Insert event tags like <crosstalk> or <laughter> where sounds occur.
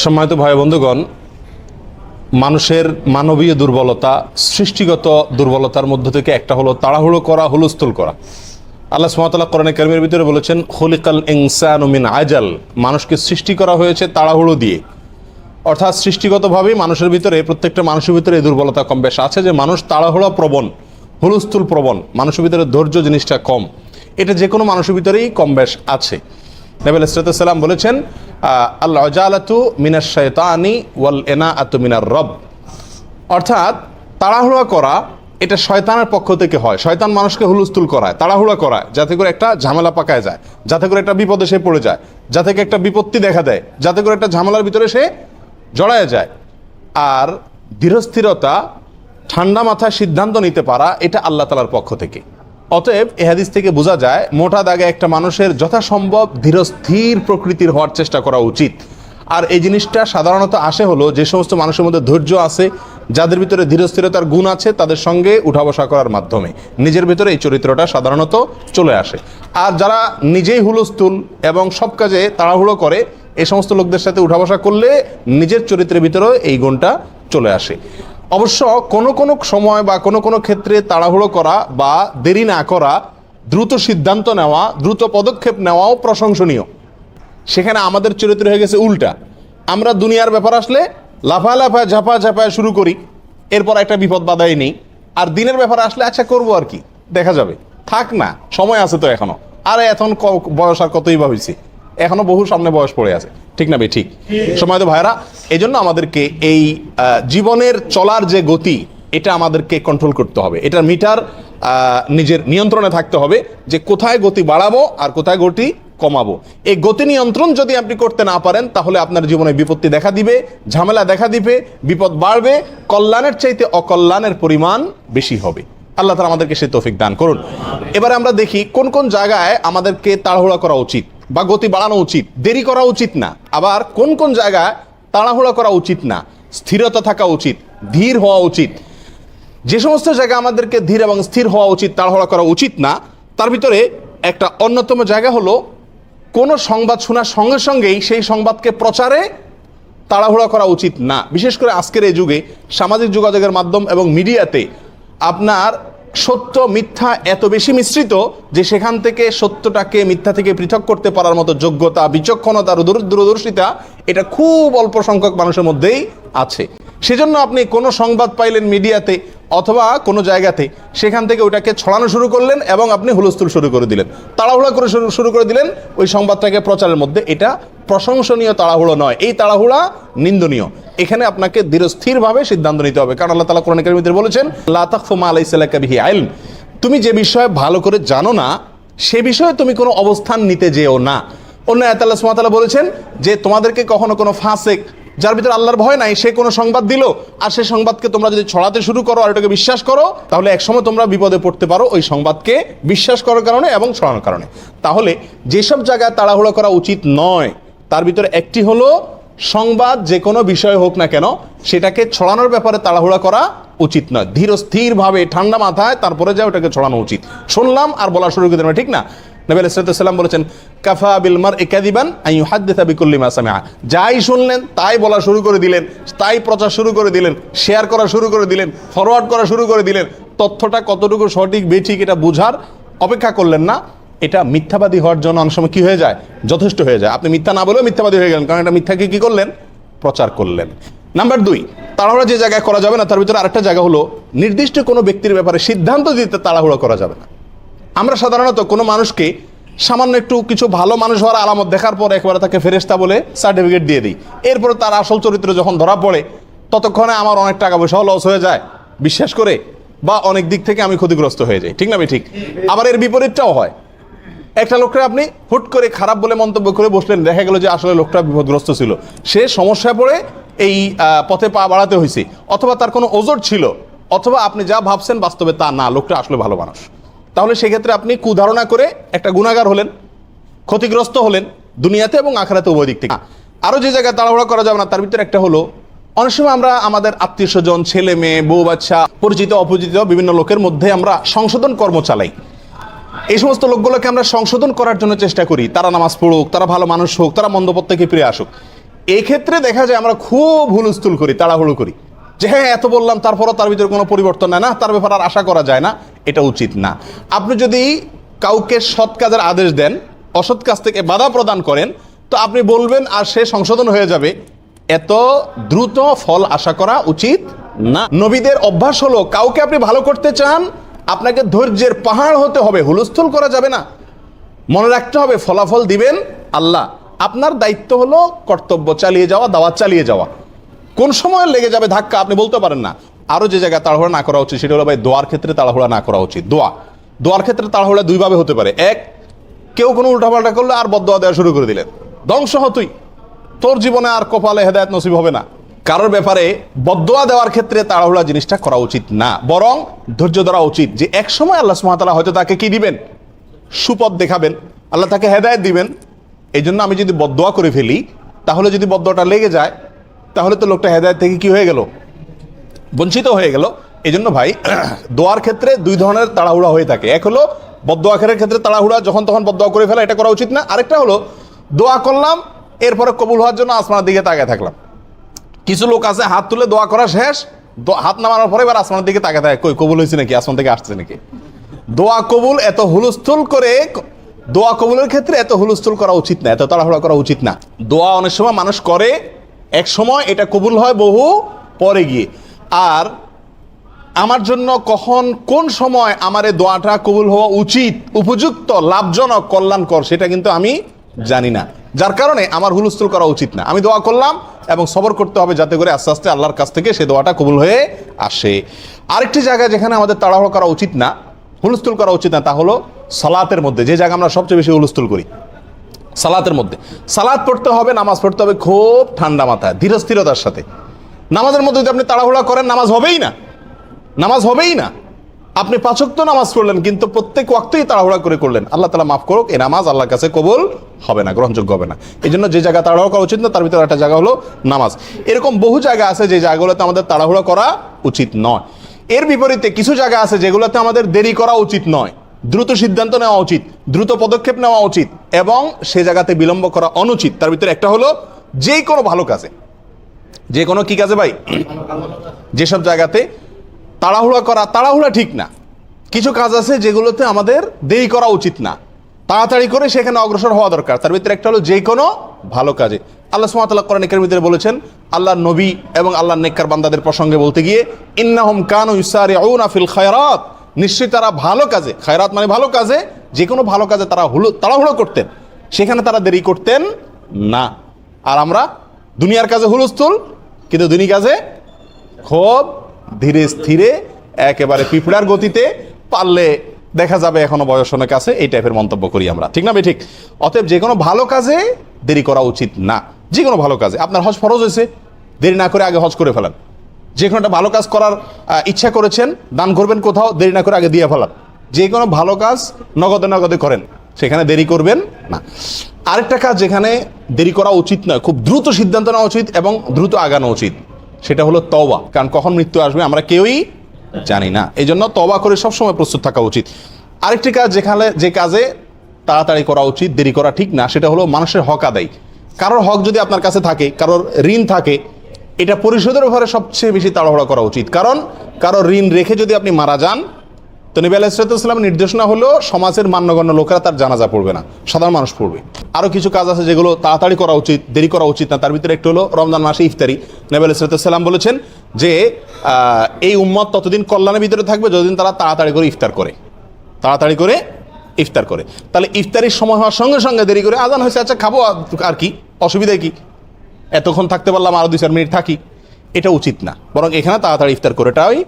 সম্মানিত ভাই বন্ধুগণ, মানুষের মানবীয় দুর্বলতা, সৃষ্টিগত দুর্বলতার মধ্য থেকে একটা হলো তাড়াহুড়ো করা, হুলস্থুল করা। আল্লাহ সুমাতাল্লাহ কোরআনে কারিমের ভিতরে বলেছেন হলিকাল ইনসান মিন আজাল। মানুষকে সৃষ্টি করা হয়েছে তাড়াহুড়ো দিয়ে। অর্থাৎ সৃষ্টিগতভাবেই মানুষের ভিতরে, প্রত্যেকটা মানুষের ভিতরে এই দুর্বলতা কম বেশ আছে যে মানুষ তাড়াহুড়া প্রবণ, হুলস্থুল প্রবণ, মানুষের ভিতরে ধৈর্য জিনিসটা কম। এটা যে কোনো মানুষের ভিতরেই কম বেশ আছে। নবীল ইসরাতাম বলেছেন আল্লাহ জালাতু মিনার শয়তানি ওয়াল এনা আতু মিনার রব। অর্থাৎ তাড়াহুড়া করা, এটা শয়তানের পক্ষ থেকে হয়। শয়তান মানুষকে হুলস্থুল করায়, তাড়াহুড়া করায়, যাতে করে একটা ঝামেলা পাকায় যায়, যাতে করে একটা বিপদে সে পড়ে যায়, যাতে করে একটা বিপত্তি দেখা দেয়, যাতে করে একটা ঝামেলার ভিতরে সে জড়ায় যায়। আর ধীরস্থিরতা, ঠান্ডা মাথায় সিদ্ধান্ত নিতে পারা, এটা আল্লাহ তালার পক্ষ থেকে। অতএব এ হাদিস থেকে বোঝা যায়, মোটা দাগে একটা মানুষের যথাসম্ভব ধীরস্থির প্রকৃতির হওয়ার চেষ্টা করা উচিত। আর এই জিনিসটা সাধারণত আসে হলো যে সমস্ত মানুষের মধ্যে ধৈর্য আছে, যাদের ভিতরে ধীরস্থিরতার গুণ আছে, তাদের সঙ্গে উঠা বসা করার মাধ্যমে। নিজের ভিতরে এই চরিত্রটা সাধারণত চলে আসে। আর যারা নিজেই হুলস্থুল এবং সব কাজে তাড়াহুড়ো করে এই সমস্ত লোকদের সাথে উঠা বসা করলে নিজের চরিত্রের ভিতরেও এই গুণটা চলে আসে। অবশ্য কোনো কোনো সময় বা কোনো কোনো ক্ষেত্রে তাড়াহুড়ো করা বা দেরি না করা, দ্রুত সিদ্ধান্ত নেওয়া, দ্রুত পদক্ষেপ নেওয়াও প্রশংসনীয়। সেখানে আমাদের চরিত্র হয়ে গেছে উল্টা। আমরা দুনিয়ার ব্যাপার আসলে লাফা লাফা ঝাপা ঝাপা শুরু করি, এরপর একটা বিপদ বাধাই নেই। আর দিনের ব্যাপার আসলে আচ্ছা করব আর কি? দেখা যাবে। থাক না, সময় আছে তো এখনও। আরে এখন বয়স আর কতই বা হয়েছে এখনও বহু সামনে বয়স পড়ে আছে। ঠিক না ভাই ঠিক? সময় তো ভাইরা এই জন্য আমাদেরকে এই জীবনের চলার যে গতি, এটা আমাদেরকে কন্ট্রোল করতে হবে। এটার মিটার নিজের নিয়ন্ত্রণে থাকতে হবে যে কোথায় গতি বাড়াবো আর কোথায় গতি কমাবো। এই গতি নিয়ন্ত্রণ যদি আপনি করতে না পারেন, তাহলে আপনার জীবনে বিপত্তি দেখা দিবে, ঝামেলা দেখা দিবে, বিপদ বাড়বে, কল্যাণের চাইতে অকল্যাণের পরিমাণ বেশি হবে। আল্লাহ তালা আমাদেরকে সে তৌফিক দান করুন। এবারে আমরা দেখি কোন কোন জায়গায় আমাদেরকে তাড়াহুড়া করা উচিত। বা গতি বাড়ানো উচিত, দেরি করা উচিত না। আবার কোন কোন জায়গায় তাড়াহুড়া করা উচিত না, স্থিরতা থাকা উচিত, ধীর হওয়া উচিত। যে সমস্ত জায়গা আমাদেরকে ধীর এবং স্থির হওয়া উচিত, তাড়াহুড়া করা উচিত না, তার ভিতরে একটা অন্যতম জায়গা হলো, কোনো সংবাদ শোনার সঙ্গে সঙ্গেই সেই সংবাদকে প্রচারে তাড়াহুড়া করা উচিত না। বিশেষ করে আজকের এই যুগে সামাজিক যোগাযোগের মাধ্যম এবং মিডিয়াতে আপনার সত্য, মিথ্যা এত বেশি মিশ্রিত যে সেখান থেকে সত্যটাকে, মিথ্যা থেকে পৃথক করতে পারার মতো যোগ্যতা, বিচক্ষণতা দূর- দূরদর্শিতা এটা খুব অল্প সংখ্যক মানুষের মধ্যেই আছে। সেজন্য আপনি কোনো সংবাদ পাইলেন মিডিয়াতে অথবা কোনো জায়গাতে, সেখান থেকে ওটাকে ছড়ানো শুরু করলেন এবং আপনি হুলস্থুল শুরু করে দিলেন। তাড়াহুড়া করে শুরু করে দিলেন, ওই সংবাদটাকে প্রচারের মধ্যে এটা প্রশংসনীয় তাড়াহুড়ো নয়। এই তাড়াহুড়া নিন্দনীয়। এখানে আপনাকে দৃঢ়স্থিরভাবে সিদ্ধান্ত নিতে হবে। কারণ আল্লাহ তালা কোরআন কারিমিতে বলেছেন লাতাকফুমা আলাইসাল্লাকা বিহি আইল তুমি যে বিষয়ে ভালো করে জানো না, সে বিষয়ে তুমি কোনো অবস্থান নিতে যেও না। অন্য আয়াতাল্লাহ সুমাতাল্লাহ বলেছেন যে, তোমাদেরকে কখনো কোনো ফাঁসেক, যার ভিতরে আল্লাহর ভয় নাই, সে কোনো সংবাদ দিল, আর সেই সংবাদকে তোমরা যদি ছড়াতে শুরু করো আর এটাকে বিশ্বাস করো, তাহলে একসময় তোমরা বিপদে পড়তে পারো ওই সংবাদকে বিশ্বাস করার কারণে এবং ছড়ানোর কারণে। তাহলে যেসব জায়গায় তাড়াহুড়ো করা উচিত নয় তার ভিতরে একটি হলো সংবাদ, যে কোনো বিষয় হোক না কেন, সেটাকে ছড়ানোর ব্যাপারে তাড়াহুড়া করা উচিত নয়। ধীর স্থিরভাবে, ঠান্ডা মাথায়, তারপরে যা ওটাকে ছড়ানো উচিত। শুনলাম আর বলা শুরু করে ঠিক না? নবী আলাইসালাম বলেছেন, কাফা বিলমার একাদিবান আই হাদ্দিতা বিকুল্লি মাসামিয়া যাই শুনলেন, তাই বলা শুরু করে দিলেন, তাই প্রচার শুরু করে দিলেন, শেয়ার করা শুরু করে দিলেন, ফরওয়ার্ড করা শুরু করে দিলেন। তথ্যটা কতটুকু সঠিক, বেঠিক, এটা বুঝার অপেক্ষা করলেন না। এটা মিথ্যাবাদী হওয়ার জন্য অনেক সময় কি হয়ে যায়? যথেষ্ট হয়ে যায়। আপনি মিথ্যা না বলেও মিথ্যাবাদী হয়ে গেলেন। কারণ এটা মিথ্যাকে কি করলেন? প্রচার করলেন। নাম্বার দুই, তাড়াহুড়া যে জায়গায় করা যাবে না, তার ভিতরে আরেকটা জায়গা হলো, নির্দিষ্ট কোনো ব্যক্তির ব্যাপারে সিদ্ধান্ত দিতে তাড়াহুড়া করা যাবে না। আমরা সাধারণত কোনো মানুষকে সামান্য একটু কিছু ভালো মানুষ হওয়ার আলামত দেখার পর একবারে তাকে ফেরেস্তা বলে সার্টিফিকেট দিয়ে দিই। এরপরে তার আসল চরিত্র যখন ধরা পড়ে, ততক্ষণে আমার অনেক টাকা পয়সাও লস হয়ে যায়। বিশ্বাস করে, বা অনেক দিক থেকে আমি ক্ষতিগ্রস্ত হয়ে যাই। ঠিক না ভাই? ঠিক। আবার এর বিপরীতটাও হয়। একটা লোককে আপনি হুট করে খারাপ বলে মন্তব্য করে বসলেন, দেখা গেল যে আসলে লোকটা বিপদগ্রস্ত ছিল। সে সমস্যায় পড়ে এই পথে পা বাড়াতে হয়েছে। অথবা তার কোনো ওজোর ছিল, অথবা আপনি যা ভাবছেন বাস্তবে তা না, লোকটা আসলে ভালো মানুষ। তাহলে সেক্ষেত্রে আপনি কুধারণা করে একটা গুণাগার হলেন, ক্ষতিগ্রস্ত হলেন দুনিয়াতে এবং আখরাতে উভয় দিক থেকে। আরও যে জায়গায় তাড়াহুড়া করা যাবে না, তার ভিতরে একটা হলো, অনেক সময় আমরা আমাদের আত্মীয় স্বজন, ছেলে, মেয়ে, বউ, বাচ্চা, পরিচিত, অপরিচিত বিভিন্ন লোকের মধ্যে আমরা সংশোধন কর্ম চালাই। এই সমস্ত লোকগুলোকে আমরা সংশোধন করার জন্য চেষ্টা করি। তারা নামাজ পড়ুক, তারা ভালো মানুষ হোক, তারা মন্দপথ থেকে ফিরে আসুক। ক্ষেত্রে দেখা যায় আমরা খুব হুলস্থুল করি, তাড়াহুড়ো করি। যে হ্যাঁ এত বললাম, তারপরও তার ভিতরে কোনো পরিবর্তন নাই না, তার ব্যাপারে আর আশা করা যায় না, এটা উচিত না। আপনি যদি কাউকে সৎ কাজের আদেশ দেন, অসৎ কাজ থেকে বাধা প্রদান করেন, তো আপনি বলবেন, আর সে সংশোধন হয়ে যাবে। এত দ্রুত ফল আশা করা উচিত না। নবীদের অভ্যাস হলো, কাউকে আপনি ভালো করতে চান আপনাকে ধৈর্যের পাহাড় হতে হবে, হুলস্থুল করা যাবে না। মনে রাখতে হবে, ফলাফল দিবেন আল্লাহ। আপনার দায়িত্ব হলো কর্তব্য চালিয়ে যাওয়া দাওয়াত চালিয়ে যাওয়া। কোন সময় লেগে যাবে ধাক্কা আপনি বলতে পারেন না। আরও যে জায়গায় তাড়াহুড়া না করা উচিত, সেটা হলো ভাই দোয়ার ক্ষেত্রে তাড়াহুড়া না করা উচিত। দোয়া। দোয়ার ক্ষেত্রে তাড়াহুড়া দুইভাবে হতে পারে। এক, কেউ কোনো উল্টাপাল্টা করলে আর বদোয়া দেওয়া শুরু করে দিলেন। ধ্বংস হ তুই। তোর জীবনে আর কপালে হেদায়ত নসিব হবে না। কারোর ব্যাপারে বদোয়া দেওয়ার ক্ষেত্রে তাড়াহুড়া জিনিসটা করা উচিত না। বরং ধৈর্য ধরা উচিত যে এক সময় আল্লাহ সুমাতালা হয়তো তাকে কি দিবেন? সুপথ দেখাবেন। আল্লাহ তাকে হেদায়ত দিবেন। এই জন্য আমি যদি বদোয়া করে ফেলি, তাহলে যদি বদোয়াটা লেগে যায়, তাহলে তো লোকটা হেদায়ত থেকে কি হয়ে গেল? বঞ্চিত হয়ে গেল। এই জন্য ভাই, <clears throat> দোয়ার ক্ষেত্রে দুই ধরনের তাড়াহুড়া হয়ে থাকে। এক হলো বদোয়াখের ক্ষেত্রে তাড়াহুড়া যখন তখন বদোয়া করে ফেলা, এটা করা উচিত না। আরেকটা হলো, দোয়া করলাম, এরপরে কবুল হওয়ার জন্য আসমানের দিকে তাকায় থাকলাম। কিছু লোক আছে, হাত তুলে দোয়া করা শেষ। হাত নামানোর পরে এবার আসমানের দিকে তাকে থাকে কই, কবুল হয়েছে নাকি? আসমান থেকে আসছে নাকি? দোয়া কবুল এত হুলস্থুল করে, দোয়া কবুলের ক্ষেত্রে এত হুলস্থুল করা উচিত না, এত তাড়াহুড়া করা উচিত না। দোয়া অনেক সময় মানুষ করে, এক সময় এটা কবুল হয় বহু পরে গিয়ে। আর আমার জন্য কখন, কোন সময় আমার এই দোয়াটা কবুল হওয়া উচিত, উপযুক্ত, লাভজনক, কল্যাণকর, সেটা কিন্তু আমি জানি না। যার কারণে আমার হুলস্থুল করা উচিত না। আমি দোয়া করলাম এবং সবর করতে হবে যাতে করে আস্তে আস্তে আল্লাহর কাছ থেকে সে দোয়াটা কবুল হয়ে আসে। আরেকটি জায়গায় যেখানে আমাদের তাড়াহুড়ো করা উচিত না, হুলস্থুল করা উচিত না, তা হলো সালাতের মধ্যে। যে জায়গা আমরা সবচেয়ে বেশি হুলস্থুল করি, সালাতের মধ্যে। সালাত পড়তে হবে, নামাজ পড়তে হবে খুব ঠান্ডা মাথায়, ধীরস্থিরতার সাথে। নামাজের মধ্যে যদি আপনি তাড়াহুড়া করেন, নামাজ হবেই না। নামাজ হবেই না। আপনি পাঁচক্ত নামাজ পড়লেন, কিন্তু প্রত্যেক ওয়াক্তেই তাড়াহুড়া করে করলেন। আল্লাহ তালা মাফ করুক, এই নামাজ আল্লাহর কাছে কবল হবে না, গ্রহণযোগ্য হবে না। এই জন্য যে জায়গা তাড়াহুড়া করা উচিত না, তার ভিতরে একটা জায়গা হলো নামাজ। এরকম বহু জায়গা আছে যে জায়গাগুলোতে আমাদের তাড়াহুড়া করা উচিত নয়। এর বিপরীতে কিছু জায়গা আছে যেগুলোতে আমাদের দেরি করা উচিত নয়। দ্রুত সিদ্ধান্ত নেওয়া উচিত, দ্রুত পদক্ষেপ নেওয়া উচিত, এবং সে জায়গাতে বিলম্ব করা অনুচিত। তার ভিতরে একটা হলো যে কোনো ভালো কাজে। যে কোনো কি কাজে ভাই? যেসব জায়গাতে তাড়াহুড়া করা, তাড়াহুড়া ঠিক না। কিছু কাজ আছে যেগুলোতে আমাদের দেরি করা উচিত না। তাড়াতাড়ি করে সেখানে অগ্রসর হওয়া দরকার। তার ভিতরে একটা হলো যে কোনো ভালো কাজে। আল্লাহ সুমাতাল্লাহ কোরআন ভিতরে বলেছেন আল্লাহ নবী এবং আল্লাহ নেককার বান্দাদের প্রসঙ্গে বলতে গিয়ে, ইন্নাহুম কানু ইউসারিউনা ফিল খায়রাত। নিশ্চয়ই তারা ভালো কাজে, খায়রাত মানে ভালো কাজে, যে কোনো ভালো কাজে তারা হুলো, তাড়াহুড়ো করতেন। সেখানে তারা দেরি করতেন না। আর আমরা দুনিয়ার কাজে হুলস্থুল, কিন্তু দুনি কাজে খুব ধীরে স্থিরে, একেবারে পিঁপড়ার গতিতে পারলে দেখা যাবে এখনও বয়স অনেক আছে, এই টাইপের মন্তব্য করি আমরা। ঠিক না ঠিক। অতএব যে কোনো ভালো কাজে দেরি করা উচিত না। যে কোনো ভালো কাজে। আপনার হজ ফরজ হয়েছে, দেরি না করে আগে হজ করে ফেলান। যে কোনো একটা ভালো কাজ করার ইচ্ছা করেছেন, দান করবেন কোথাও, দেরি না করে আগে দিয়ে ফেলান। যে কোনো ভালো কাজ নগদে নগদে করেন, সেখানে দেরি করবেন না। আরেকটা কাজ যেখানে দেরি করা উচিত নয়, খুব দ্রুত সিদ্ধান্ত নেওয়া উচিত এবং দ্রুত আগানো উচিত। সেটা হলো তওবা। কারণ কখন মৃত্যু আসবে আমরা কেউই জানি না। এই জন্য তবা করে সবসময় প্রস্তুত থাকা উচিত। আরেকটি কাজ যেখানে যে কাজে তাড়াতাড়ি করা উচিত, দেরি করা ঠিক না, সেটা হলো মানুষের হক আদায়। কারোর হক যদি আপনার কাছে থাকে, কারোর ঋণ থাকে, এটা পরিশোধের ব্যাপারে সবচেয়ে বেশি তাড়াহুড়া করা উচিত। কারণ কারোর ঋণ রেখে যদি আপনি মারা যান তো নবী আলাইসালামের নির্দেশনা হলো, সমাজের মান্যগণ্য লোকেরা তার জানাজা পড়বে না, সাধারণ মানুষ পড়বে। আরও কিছু কাজ আছে যেগুলো তাড়াতাড়ি করা উচিত, দেরি করা উচিত না। তার ভিতরে একটু হলো রমজান মাসে ইফতারি। নবী আলাইসালাম বলেছেন যে এই উম্মত ততদিন কল্যাণের ভিতরে থাকবে যতদিন তারা তাড়াতাড়ি করে ইফতার করে। তাড়াতাড়ি করে ইফতার করে। তাহলে ইফতারির সময় হওয়ার সঙ্গে সঙ্গে দেরি করে আজান হয়েছে আচ্ছা খাব, আর- কি? অসুবিধা কি? এতক্ষণ থাকতে পারলাম, আরও দুই চার মিনিট থাকি। এটা উচিত না। বরং এখানে তাড়াতাড়ি ইফতার করেটাই